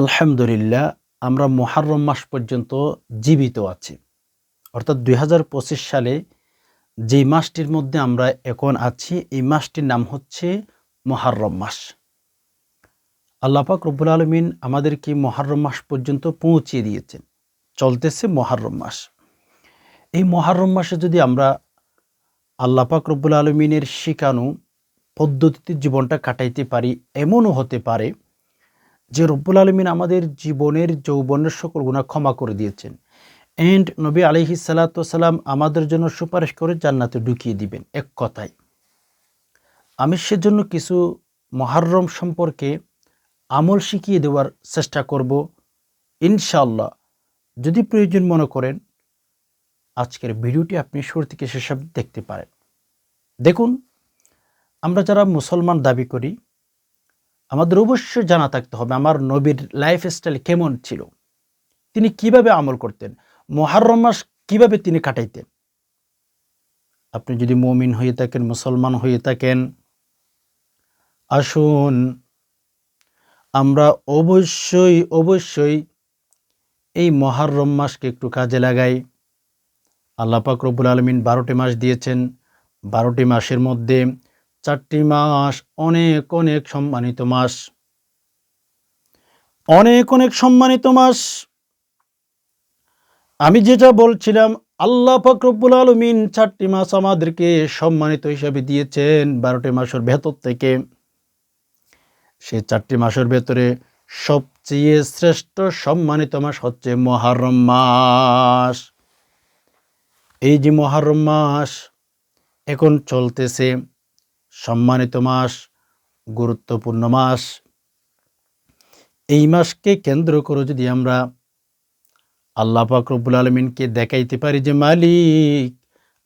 আলহামদুলিল্লাহ, আমরা মহারম মাস পর্যন্ত জীবিত আছি। অর্থাৎ দু হাজার পঁচিশ সালে যে মাসটির মধ্যে আমরা এখন আছি, এই মাসটির নাম হচ্ছে মহারম মাস। আল্লাপাক রব্বুল আলমিন আমাদেরকে মহারম মাস পর্যন্ত পৌঁছিয়ে দিয়েছেন। চলতেছে মহারম মাস। এই মহারম মাসে যদি আমরা আল্লাপাক রব্বুল আলমিনের শিখানো পদ্ধতিতে জীবনটা কাটাইতে পারি, এমনও হতে পারে যে রব্বুল আলমিন আমাদের জীবনের, যৌবনের সকল গুণা ক্ষমা করে দিয়েছেন। এন্ড নবী আলিহি সালাতাম আমাদের জন্য সুপারিশ করে জান্নাতে ঢুকিয়ে দিবেন এক কথায়। আমি সেজন্য কিছু মহারম সম্পর্কে আমল শিখিয়ে দেওয়ার চেষ্টা করব। ইনশাল্লাহ যদি প্রয়োজন মনে করেন, আজকের ভিডিওটি আপনি শুরু থেকে সেসব দেখতে পারেন। দেখুন, আমরা যারা মুসলমান দাবি করি আমাদের অবশ্যই জানা থাকতে হবে আমার নবীর লাইফ স্টাইল কেমন ছিল। তিনি কীভাবে আমল করতেন মহারম মাস কীভাবে তিনি কাটাইতেন। আপনি যদি মমিন হয়ে থাকেন, মুসলমান হয়ে থাকেন, আসুন আমরা অবশ্যই অবশ্যই এই মহারম মাসকে একটু কাজে লাগাই। আল্লাহ পাক রব্বুল আলমিন বারোটি মাস দিয়েছেন। বারোটি মাসের মধ্যে চারটি মাস, অনেক অনেক সম্মানিত মাস। অনেক অনেক সম্মানিত মাস। আমি যেটা বলছিলাম, আল্লাহ ফকরবুল আলমিন চারটি মাস আমাদেরকে সম্মানিত হিসাবে দিয়েছেন বারোটি মাসের ভেতর থেকে। সে চারটি মাসের ভেতরে সবচেয়ে শ্রেষ্ঠ সম্মানিত মাস হচ্ছে মহারম মাস। এই যে মহারম মাস এখন চলতেছে। সম্মানিত মাস, গুরুত্বপূর্ণ মাস। এই মাসকে কেন্দ্র করে যদি আমরা আল্লাহ পাকরবুল আলমিনকে দেখাইতে পারি যে, মালিক,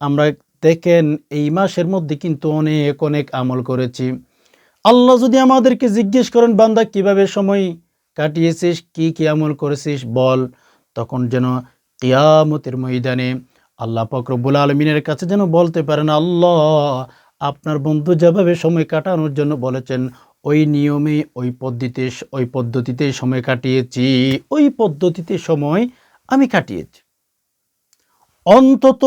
আমরা দেখেন এই মাসের মধ্যে কিন্তু অনেক অনেক আমল করেছি। আল্লাহ যদি আমাদেরকে জিজ্ঞেস করেন, বান্দা, কীভাবে সময় কাটিয়েছিস? কি কি আমল করেছিস? বল। তখন যেন কিয়ামতের ময়দানে আল্লাহ ফকরবুল আলমিনের কাছে যেন বলতে পারেন, আল্লাহ আপনার বন্ধু যেভাবে সময় কাটানোর জন্য বলেছেন, ওই নিয়মে, ওই পদ্ধতিতে ওই পদ্ধতিতে সময় কাটিয়েছি, ওই পদ্ধতিতে সময় আমি কাটিয়েছি। অন্তত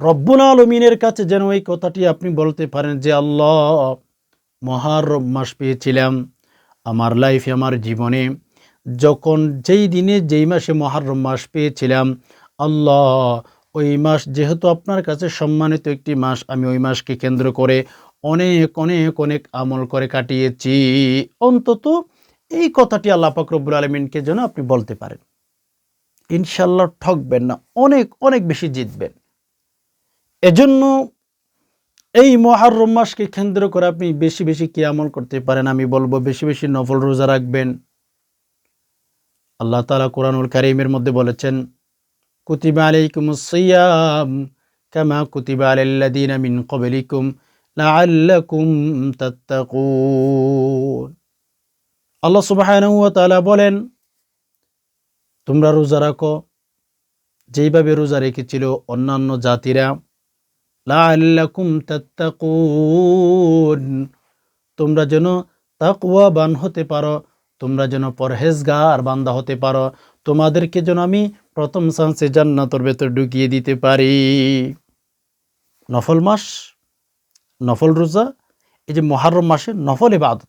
রব্বুল আলমিনের কাছে যেন এই কথাটি আপনি বলতে পারেন যে, আল্লাহ, মহারম মাস পেয়েছিলাম আমার লাইফে, আমার জীবনে। যখন যেই দিনে, যেই মাসে মহারম মাস পেয়েছিলাম, আল্লাহ ওই মাস যেহেতু আপনার কাছে সম্মানিত একটি মাস, আমি ওই মাসকে কেন্দ্র করে অনেক অনেক অনেক আমল করে কাটিয়েছি। অন্তত এই কথাটি আল্লাহ ফকরবুল আলমিনকে যেন আপনি বলতে পারেন। ইনশাল্লাহ ঠকবেন না, অনেক অনেক বেশি জিতবেন। এজন্য এই মহারম মাসকে কেন্দ্র করে আপনি বেশি বেশি কি আমল করতে পারেন? আমি বলব বেশি বেশি নফল রোজা রাখবেন। আল্লাহ তালা কোরআনুল কারিমের মধ্যে বলেছেন কুতিবা আলাইকুম সিয়াম কামা কুতিবা আলাল্লাযীনা মিন ক্বাবলিকুম লাআল্লাকুম তাত্তাকুন আল্লাহ সুবহানাহু ওয়া তাআলা বলেন তোমরা রোজা রাখো। যেইভাবে রোজা রেখেছিল অন্যান্য জাতিরা, লাআল্লাকুম তাত্তাকুন। তোমরা যেন তাকওয়াবান হতে পারো, তোমরা যেন পরহেজগার বান্দা হতে পারো। তোমাদেরকে যেন আমি প্রথম চান্সে জান্নাতর ভেতর ঢুকিয়ে দিতে পারি। নফল মাস, নফল রোজা, এই যে মহারম মাসে নফল এবাদত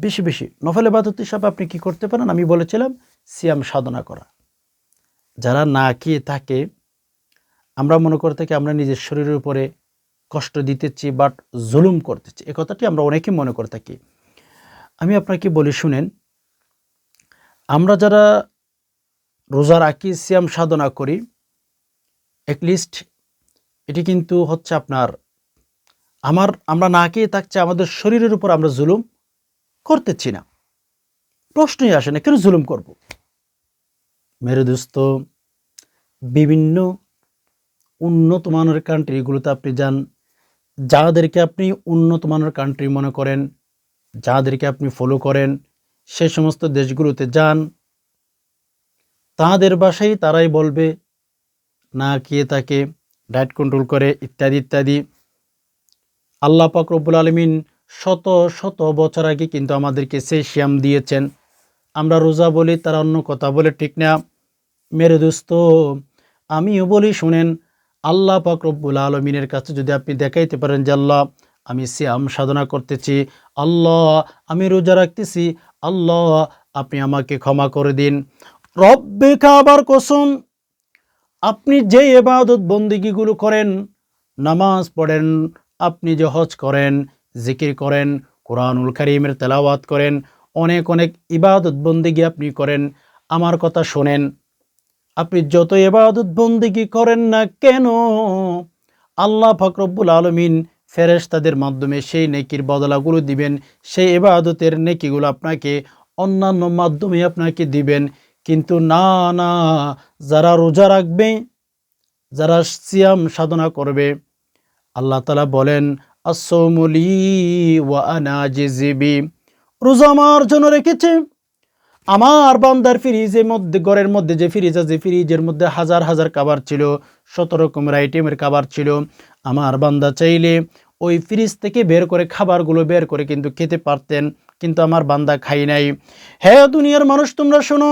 বেশি বেশি। নফল এবাদত হিসাবে আপনি কি করতে পারেন? আমি বলেছিলাম, সিয়াম সাধনা করা। যারা না খেয়ে থাকে, আমরা মনে করে থাকি আমরা নিজের শরীরের উপরে কষ্ট দিতেছি বাট জুলুম করতেছি। এ কথাটি আমরা অনেকেই মনে করে থাকি। আমি আপনাকে বলি, শুনেন, আমরা যারা রোজা রাখি সিয়াম সাধনা করি। অ্যাটলিস্ট এটি কিন্তু হচ্ছে আপনার, আমার, আমরা না খেয়ে থাকছে আমাদের শরীরের উপর আমরা জুলুম করতেছি না। প্রশ্নই আসে না, কেন জুলুম করব? মেরে বিভিন্ন উন্নত মানের কান্ট্রিগুলোতে আপনি যান, যাদেরকে আপনি উন্নত মানের কান্ট্রি মনে করেন, যাদেরকে আপনি ফলো করেন, সে সমস্ত দেশগুলোতে যান তাদের বাসায় তারাই বলবে, না খেয়ে তাকে ডায়েট কন্ট্রোল করে? ইত্যাদি ইত্যাদি। আল্লাহ পাকরবুল আলমিন শত শত বছর আগে কিন্তু আমাদেরকে সেই শ্যাম দিয়েছেন। আমরা রোজা বলি, তারা অন্য কথা বলে, ঠিক না? মেরে দোস্ত, আমিও বলি, শুনেন, আল্লাহ পাক রব্বুল আলমিনের কাছে যদি আপনি দেখাইতে পারেন যে, আল্লাহ, আমি সিয়াম সাধনা করতেছি, আল্লাহ, আমি রোজা রাখতেছি, আল্লাহ, আপনি আমাকে ক্ষমা করে দিন। রব্বে খাবার কসম, আপনি যে এবাদত বন্দিগিগুলো করেন, নামাজ পড়েন, আপনি যে হজ করেন, জিকির করেন, কোরআনুল করিমের তেলাওয়াত করেন, অনেক অনেক ইবাদত বন্দিগি আপনি করেন, আমার কথা শোনেন। আপনি যত এবাদত বন্দিগি করেন না কেন, আল্লাহ ফকরব্বুল আলমিন ফেরেশতাদের মাধ্যমে সেই নেকির বদলাগুলো দিবেন, সেই এবাদতের নেকিগুলো আপনাকে অন্যান্য মাধ্যমে আপনাকে দিবেন। কিন্তু না না, যারা রোজা রাখবে, যারা সিয়াম সাধনা করবে, আল্লাহ তালা বলেন আসৌমলি ওয়া রোজা আমার জন্য রেখেছে। আমার বান্দার ফ্রিজের মধ্যে, ঘরের মধ্যে যে ফ্রিজ আছে, ফ্রিজের মধ্যে হাজার হাজার কাবার ছিল শত রকমের আইটেমের খাবার ছিল। আমার বান্দা চাইলে ওই ফ্রিজ থেকে বের করে খাবারগুলো বের করে কিন্তু খেতে পারতেন, কিন্তু আমার বান্দা খাই নাই। হ্যাঁ দুনিয়ার মানুষ, তোমরা শোনো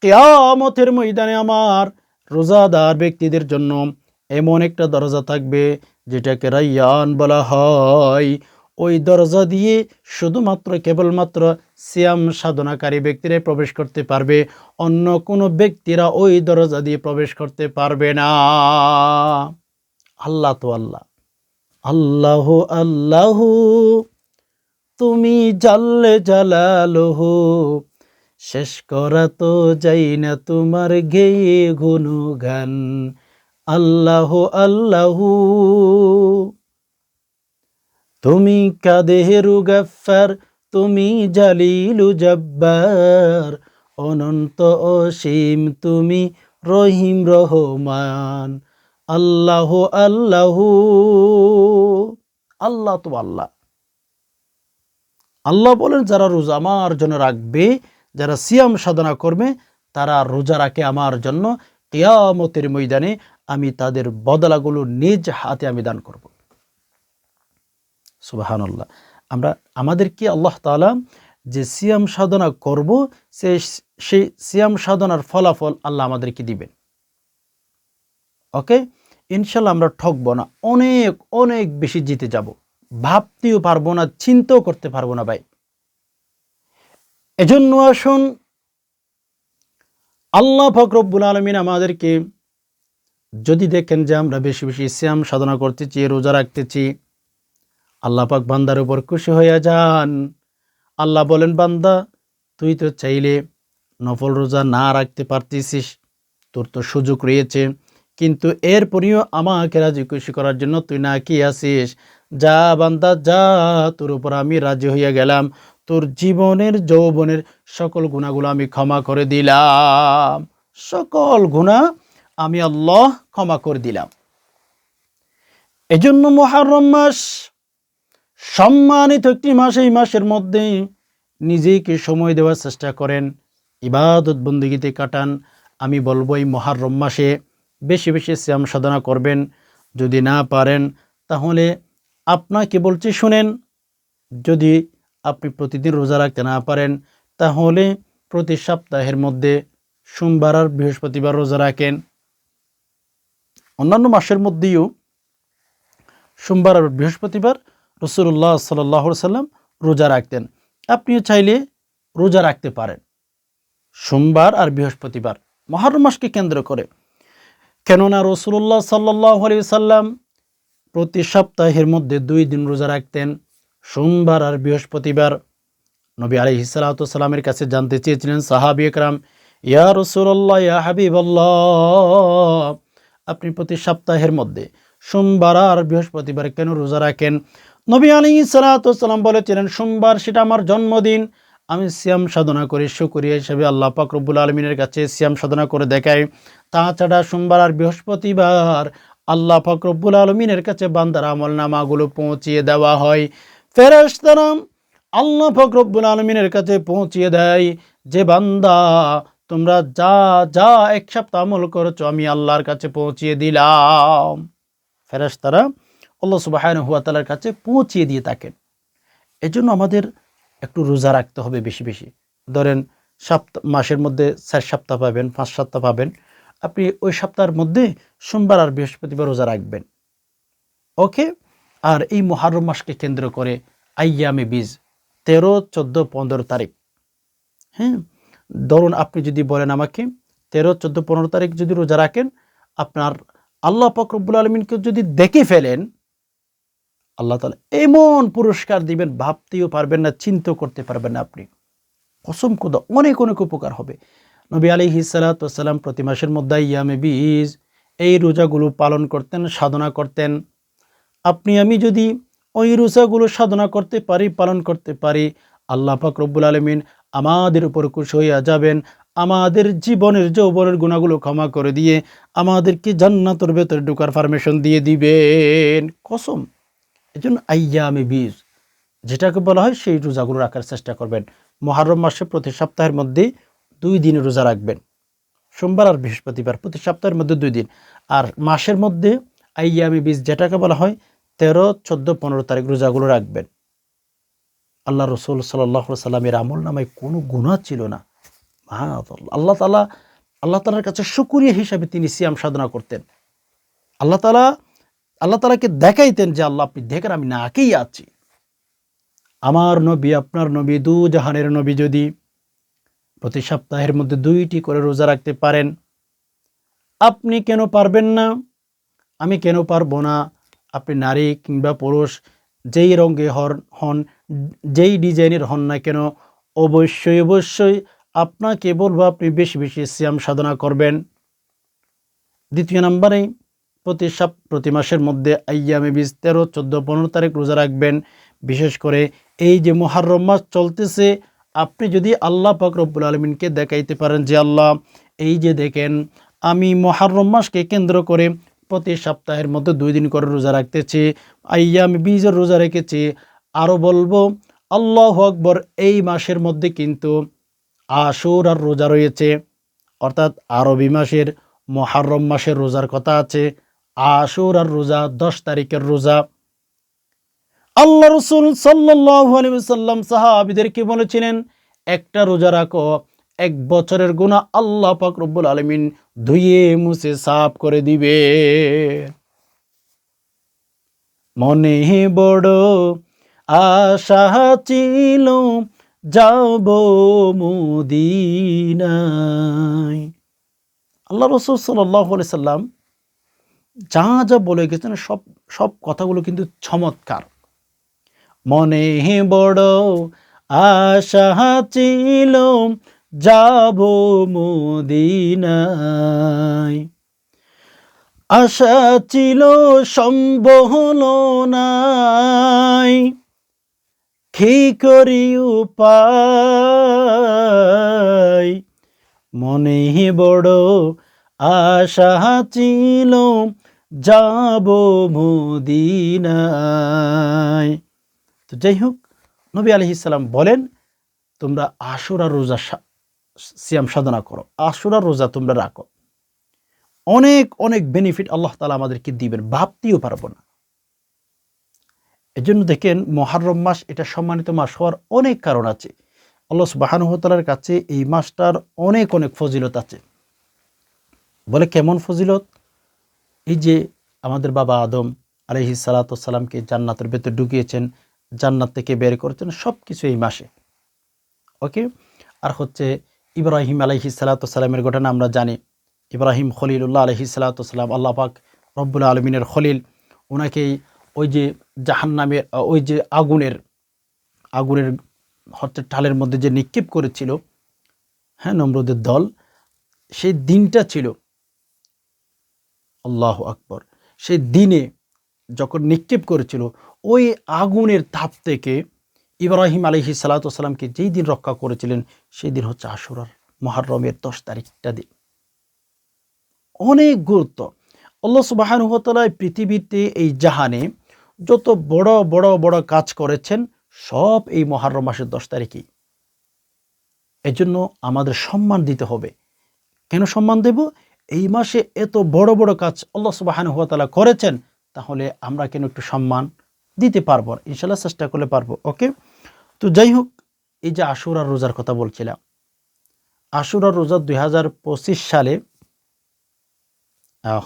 কেয়ামতের ময়দানে আমার রোজাদার ব্যক্তিদের জন্য এমন একটা দরজা থাকবে, যেটাকে রাইয়ান বলা হয়। ওই দরজা দিয়ে শুধুমাত্র, কেবলমাত্র সিয়াম সাধনাকারী ব্যক্তিরাই প্রবেশ করতে পারবে, অন্য কোনো ব্যক্তিরা ওই দরজা দিয়ে প্রবেশ করতে পারবে না। আল্লাহ তো আল্লাহ। আল্লাহ আল্লাহ, তুমি জাল্লে জালালহ শেষ করা তো যাই না তোমার গেয়ে গুনগান আল্লাহ আল্লাহ। তুমি কাদেহেরু গাফার তুমি জালিলু জব্বার। অনন্ত অসীম তুমি রহিম রহমান। আল্লাহ আল্লাহ। আল্লাহ তো আল্লাহ। আল্লাহ বলেন, যারা রোজা আমার জন্য রাখবে যারা সিয়াম সাধনা করবে, তারা রোজা রাখে আমার জন্য। কেয়ামতের ময়দানে আমি তাদের বদলাগুলো নিজ হাতে আমি দান করব। সুবাহান্লাহ আমরা আমাদেরকে আল্লাহ তালা যে সিয়াম সাধনা করব, সে সেই সিয়াম সাধনার ফলাফল আল্লাহ আমাদেরকে দিবেন। ওকে? ইনশাল্লাহ আমরা ঠকবো না। অনেক অনেক বেশি জিতে যাব। ভাবতেও পারব না, চিন্তাও করতে পারব না ভাই। এজন্য আসুন, আল্লাহ ফকরব্বুল আলমিন আমাদেরকে যদি দেখেন যে আমরা বেশি বেশি শ্যাম সাধনা করতেছি, রোজা রাখতেছি, আল্লাহ পাক বান্দার উপর খুশি হইয়া যান। আল্লাহ বলেন, বান্দা, তুই তো চাইলে নফল রোজা না রাখতে পারতেছিস, তোর তো সুযোগ রয়েছে, কিন্তু এরপরেও আমাকে রাজি খুশি করার জন্য তুই না কি আসিস যা বান্দা, যা, তোর উপর আমি রাজি হইয়া গেলাম। তোর জীবনের, যৌবনের সকল গুণাগুলো আমি ক্ষমা করে দিলাম। সকল গুণা আমি আল্লাহ ক্ষমা করে দিলাম। এজন্য মহারম মাস সম্মানিত একটি মাস, এই মাসের মধ্যে নিজেকে সময় দেওয়ার চেষ্টা করেন, ইবাদত বন্দীগীতে কাটান। আমি বলব, এই মহারম মাসে বেশি বেশি শ্যাম সাধনা করবেন। যদি না পারেন, তাহলে আপনাকে বলছি, শুনেন। যদি আপনি প্রতিদিন রোজা রাখতে না পারেন, তাহলে প্রতি সপ্তাহের মধ্যে সোমবার আর বৃহস্পতিবার রোজা রাখেন। অন্যান্য মাসের মধ্যেও সোমবার আর বৃহস্পতিবার রসুল্লাহ সাল্লাহ সাল্লাম রোজা রাখতেন। আপনিও চাইলে রোজা রাখতে পারেন, সোমবার আর বৃহস্পতিবার। মহরম মাসকে কেন্দ্র করে। কেননা রসুল্লাহ সাল্লাহ সাল্লাম প্রতি সপ্তাহের মধ্যে দুই দিন রোজা রাখতেন। সোমবার আর বৃহস্পতিবার নবী আলি হিসালাতামের কাছে জানতে চেয়েছিলেন সাহাবি একরাম, ইয়া রসুল্লাহ ইয়া হাবিবাল্লাহ, আপনি প্রতি সপ্তাহের মধ্যে সোমবার আর বৃহস্পতিবার কেন রোজা রাখেন? নবী আলী সালাতাম বলেছিলেন, সোমবার সেটা আমার জন্মদিন। আমি শ্যাম সাধনা করি শুকরিয়া হিসেবে আল্লাহ রব্বুল আলমিনের কাছে শ্যাম সাধনা করে দেখাই। তাছাড়া সোমবার আর বৃহস্পতিবার আল্লাহ রব্বুল আলমিনের কাছে বান্দার আমল নামাগুলো পৌঁছিয়ে দেওয়া হয়। ফেরেশতারাম আল্লাহ পাক রব্বুল আলমিনের কাছে পৌঁছিয়ে দেয় যে বান্দা, তোমরা যা যা এক সপ্তাহ আমল করেছ, আমি আল্লাহর কাছে পৌঁছিয়ে দিলাম। ফেরেশতারা আল্লাহ সুবাহান হুয়া তালার কাছে পৌঁছিয়ে দিয়ে থাকেন। এজন্য আমাদের একটু রোজা রাখতে হবে বেশি বেশি। ধরেন সপ্তাহ মাসের মধ্যে চার সপ্তাহ পাবেন, পাঁচ সপ্তাহ পাবেন। আপনি ওই সপ্তাহের মধ্যে সোমবার আর বৃহস্পতিবার রোজা রাখবেন। ওকে? আর এই মহারম মাসকে কেন্দ্র করে আইয়ামে বীজ তেরো, চোদ্দ, পনেরো তারিখ। হ্যাঁ ধরুন আপনি যদি বলেন আমাকে তেরো, চোদ্দ, পনেরো তারিখ যদি রোজা রাখেন, আপনার আল্লাহ ফকরবুল আলমিনকে যদি দেখে ফেলেন, আল্লাহ তালা এমন পুরস্কার দিবেন, ভাবতেও পারবেন না, চিন্তাও করতে পারবেন না আপনি। কসম খুদা, অনেক অনেক উপকার হবে। নবী আলী হিসালাতাম প্রতি মাসের মধ্যে ইয়ামে বীজ, এই রোজাগুলো পালন করতেন, সাধনা করতেন। আপনি, আমি যদি ওই রোজাগুলো সাধনা করতে পারি, পালন করতে পারি, আল্লাহ পাক রব্বুল আলমিন আমাদের উপর খুশ হইয়া যাবেন। আমাদের জীবনের যৌবনের গুণাগুলো ক্ষমা করে দিয়ে আমাদেরকে জান্নাতের ভেতরে ঢুকার পারমিশন দিয়ে দিবেন। কসম। এই জন্য আইয়ামে বীজ যেটাকে বলা হয় সেই রোজাগুলো রাখার চেষ্টা করবেন। মহারম মাসে প্রতি সপ্তাহের মধ্যে দুই দিন রোজা রাখবেন। সোমবার আর বৃহস্পতিবার প্রতি সপ্তাহের মধ্যে দুই দিন। আর মাসের মধ্যে আইয়ামে বীজ যেটাকে বলা হয় তেরো, চোদ্দ, পনেরো তারিখ রোজাগুলো রাখবেন। আল্লাহ রসুল সাল্লাহ সাল্লামের আমল নামায় কোনো গুণা ছিল না। আল্লাহ তালা আল্লাহ তালার কাছে সুকুরিয়া হিসাবে তিনি সিয়াম সাধনা করতেন। আল্লাহ তালা আল্লাহ তালাকে দেখাইতেন যে, আল্লাহ, আপনি দেখেন, আমি নাকেই আছি। আমার নবী, আপনার নবী দু জাহানের নবী যদি প্রতি সপ্তাহের মধ্যে দুইটি করে রোজা রাখতে পারেন, আপনি কেন পারবেন না? আমি কেন পারব না? আপনি নারী কিংবা পুরুষ, যেই রঙে হন হন, যেই ডিজাইনের হন না কেন, অবশ্যই অবশ্যই আপনাকে বলব আপনি বেশি বেশি শ্যাম সাধনা করবেন। দ্বিতীয় নম্বরে, প্রতি সাপ, প্রতি মাসের মধ্যে আইয়ামে বিশ তেরো, চোদ্দ, পনেরো তারিখ রোজা রাখবেন। বিশেষ করে এই যে মহারম মাস চলতেছে, আপনি যদি আল্লাহ পাক আলমিনকে দেখাইতে পারেন যে, আল্লাহ, এই যে দেখেন, আমি মহারম মাসকে কেন্দ্র করে প্রতি সপ্তাহের মধ্যে দুই দিন করে রোজা রাখতেছি। আইয়ামি বীজের রোজা রেখেছি। আরও বলব, আল্লাহ আকবর, এই মাসের মধ্যে কিন্তু আশুর আর রোজা রয়েছে। অর্থাৎ আরবি মাসের মহারম মাসের রোজার কথা আছে। আশুর আর রোজা, দশ তারিখের রোজা। আল্লাহ রসুল সাল্লাম সাহাবিদেরকে বলেছিলেন? একটা রোজা রাখো এক বছরের গুণা আল্লাহ পাক আলমিন ধুয়ে মুছে সাফ করে দিবে। মনে বড় আশা ছিল যাব মুদিনায়। আল্লাহ রসুল সাল্লাহ সাল্লাম যা যা বলে গেছেন সব সব কথাগুলো কিন্তু চমৎকার। মনে বড় আশা ছিল যাব মদিনায়। আশা ছিল সম্ভব নাই। কি করি উপায়? মনে বড় আশা ছিল যাব মদিনায়। তো যাই হোক, নবী আলহিসাল্লাম বলেন, তোমরা আশুরা রোজা সিয়াম সাধনা করো আশুরা রোজা তোমরা রাখো। অনেক অনেক বেনিফিট আল্লাহ তালা আমাদেরকে দিবেন, ভাবতেও পারব না। এজন্য দেখেন, মহারম মাস, এটা সম্মানিত মাস হওয়ার অনেক কারণ আছে। আল্লাহ বাহানুহতালার কাছে এই মাসটার অনেক অনেক ফজিলত আছে। বলে কেমন ফজিলত? এই যে আমাদের বাবা আদম আলহি সালাতামকে জান্নাতের ভেতর ঢুকিয়েছেন, জান্নাত থেকে বের করেছেন সব কিছু এই মাসে। ওকে? আর হচ্ছে ইব্রাহিম আলহি সালাতামের ঘটনা আমরা জানি। ইব্রাহিম খলিলুল্লাহ আলহি সালাতাম আল্লাহ পাক রব্বুল আলমিনের খলিল। ওনাকেই ওই যে জাহান নামের ওই যে আগুনের আগুনের হচ্ছে ঠালের মধ্যে যে নিক্ষেপ করেছিল হ্যাঁ নম্রদের দল, সেই দিনটা ছিল। আল্লাহ আকবর। সেই দিনে যখন নিক্ষেপ করেছিল, ওই আগুনের তাপ থেকে ইব্রাহিম আলহি সালাতামকে যেই দিন রক্ষা করেছিলেন, সেই দিন হচ্ছে আশুরার মহারমের দশ তারিখটা দিন। অনেক গুরুত্ব। আল্লাহ সুবাহানুহতালায় পৃথিবীতে, এই জাহানে যত বড় বড় বড় কাজ করেছেন, সব এই মহারম মাসের দশ তারিখেই। এজন্য আমাদের সম্মান দিতে হবে। কেন সম্মান দেব? এই মাসে এত বড় বড় কাজ আল্লাহ সুবাহানুহতালা করেছেন, তাহলে আমরা কেন একটু সম্মান দিতে পারব ইনশাল্লাহ চেষ্টা করলে পারব, ওকে? তো যাই হোক, এই যে আশুর আর রোজার কথা বলছিলাম আশুরার রোজা দুই হাজার পঁচিশ সালে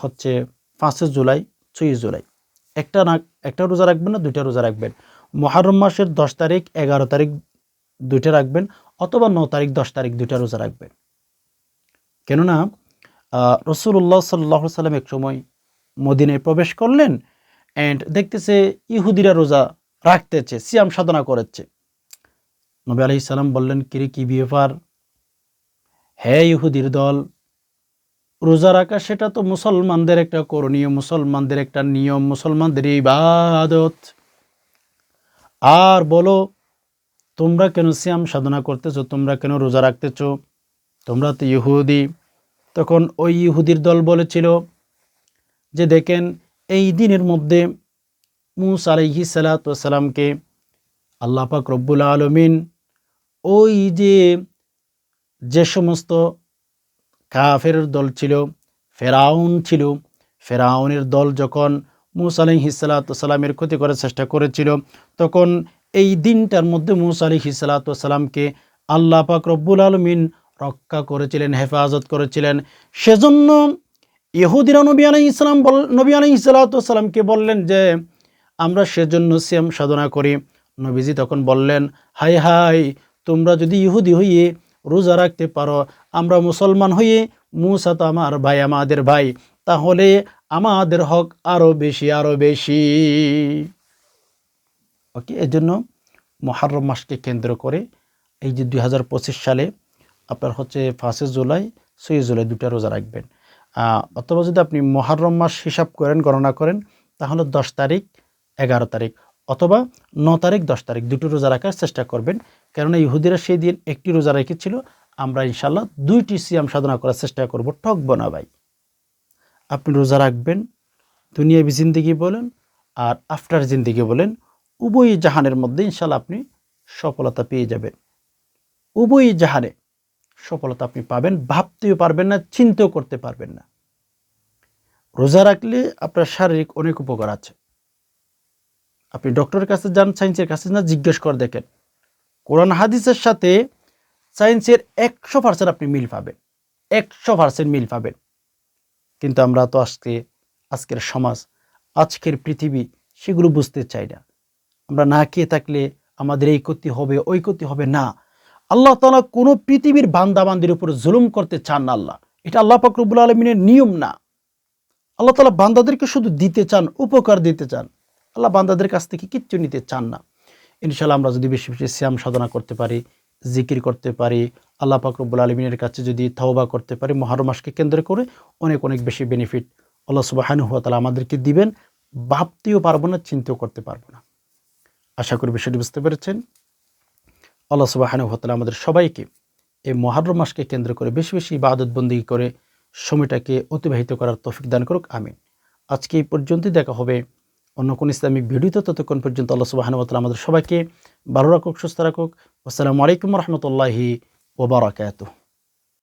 হচ্ছে পাঁচই জুলাই, ছয়ই জুলাই। একটা না, একটা রোজা রাখবেন না, দুইটা রোজা রাখবেন। মহারম মাসের দশ তারিখ, এগারো তারিখ দুইটা রাখবেন, অথবা ন তারিখ, দশ তারিখ দুইটা রোজা রাখবেন। কেননা রসুল্লাহ সাল্লাহ সাল্লাম এক সময় মদিনায় প্রবেশ করলেন অ্যান্ড দেখতেছে ইহুদিরা রোজা রাখতেছে, সিয়াম সাধনা করেছে। নবী আলাইহিস সালাম বললেন কিরে কি ব্যাপার হ্যাঁ ইহুদির দল, রোজা রাখা সেটা তো মুসলমানদের একটা করণীয়, মুসলমানদের একটা নিয়ম, মুসলমানদের ইবাদত। আর বলো, তোমরা কেন সিয়াম সাধনা করতেছো? তোমরা কেন রোজা রাখতেছো? তোমরা তো ইহুদি। তখন ওই ইহুদির দল বলেছিল যে, দেখেন এই দিনের মধ্যে মুস আলাইহি সালাতামকে আল্লাহ পাক রব্বুল আলমিন ওই যে যে সমস্ত কাফের দল ছিল, ফেরাউন ছিল, ফেরাউনের দল যখন মুসা আলহি সালাতামের ক্ষতি করার চেষ্টা করেছিল, তখন এই দিনটার মধ্যে মুসা আলহি সালাতামকে আল্লাহ পাক রব্বুল আলমিন রক্ষা করেছিলেন, হেফাজত করেছিলেন। সেজন্য ইহুদিরা নবী আলাই ইসলাম বল, নবী আলাই সালাতামকে বললেন যে, আমরা সেজন্য সিয়াম সাধনা করি। নবীজি তখন বললেন হাই হাই তোমরা যদি ইহুদি হইয়ে রোজা রাখতে পারো, আমরা মুসলমান হয়ে মুসা তো আমার ভাই, আমাদের ভাই, তাহলে আমাদের হক আরও বেশি আরও বেশি। ওকে, এজন্য মহারম মাসকে কেন্দ্র করে এই যে দু হাজার পঁচিশ সালে আপনার হচ্ছে ফার্স্টে জুলাই ছয় জুলাই দুটা রোজা রাখবেন। অথবা যদি আপনি মহারম মাস হিসাব করেন, গণনা করেন, তাহলে দশ তারিখ, এগারো তারিখ অথবা ন তারিখ, দশ তারিখ দুটো রোজা রাখার চেষ্টা করবেন। কেননা ইহুদিরা সেই দিন একটি রোজা রেখেছিল আমরা ইনশাল্লাহ দুইটি সিয়াম সাধনা করার চেষ্টা করব। ঠকব না ভাই। আপনি রোজা রাখবেন, দুনিয়াবি জিন্দিগি বলেন আর আফটার জিন্দিগি বলেন উভয় জাহানের মধ্যে ইনশাল্লাহ আপনি সফলতা পেয়ে যাবেন। উভয় জাহানে সফলতা আপনি পাবেন, ভাবতেও পারবেন না, চিন্তাও করতে পারবেন না। রোজা রাখলে আপনার শারীরিক অনেক উপকার আছে। আপনি ডক্টরের কাছে যান সায়েন্সের কাছে না জিজ্ঞেস করে দেখেন। কোরআন, হাদিসের সাথে সায়েন্সের একশো পার্সেন্ট আপনি মিল পাবেন। একশো পার্সেন্ট মিল পাবেন। কিন্তু আমরা তো আজকে, আজকের সমাজ, আজকের পৃথিবী, সেগুলো বুঝতে চাই না। আমরা না খেয়ে থাকলে আমাদের এই ক্ষতি হবে, ওই ক্ষতি হবে না। আল্লাহ তালা কোনো পৃথিবীর বান্দাবান্দির উপর জুলুম করতে চান না আল্লাহ। এটা আল্লাহ পাকরবুল আলমিনের নিয়ম না। আল্লাহ তালা বান্দাদেরকে শুধু দিতে চান, উপকার দিতে চান। আল্লাহ বান্দাদের কাছ থেকে কিচ্ছু নিতে চান না। ইনশাল্লাহ আমরা যদি বেশি বেশি শ্যাম সাধনা করতে পারি, জিকির করতে পারি, আল্লাহ পাকরবুল আলমিনের কাছে যদি তওবা করতে পারি মহারমাসকে কেন্দ্র করে অনেক অনেক বেশি বেনিফিট আল্লাহ সুবাহানু তালা আমাদেরকে দিবেন। ভাবতেও পারব না, চিন্তাও করতে পারব না। আশা করি বিষয়টি বুঝতে পেরেছেন। আল্লাহ সুবাহানু হতলা আমাদের সবাইকে এই মহারম মাসকে কেন্দ্র করে বেশি বেশি বাদতবন্দি করে সময়টাকে অতিবাহিত করার তফিক দান করুক, আমিন। আজকে এই পর্যন্তই দেখা হবে অন্য কোন ইসলামিক ভিডিওতে, ততক্ষণ পর্যন্ত আল্লাহ সুবাহানুতালা আমাদের সবাইকে ভালো রাখুক, সুস্থ রাখুক। আসসালামু আলাইকুম রহমতুল্লাহি ওবরাকাতুহ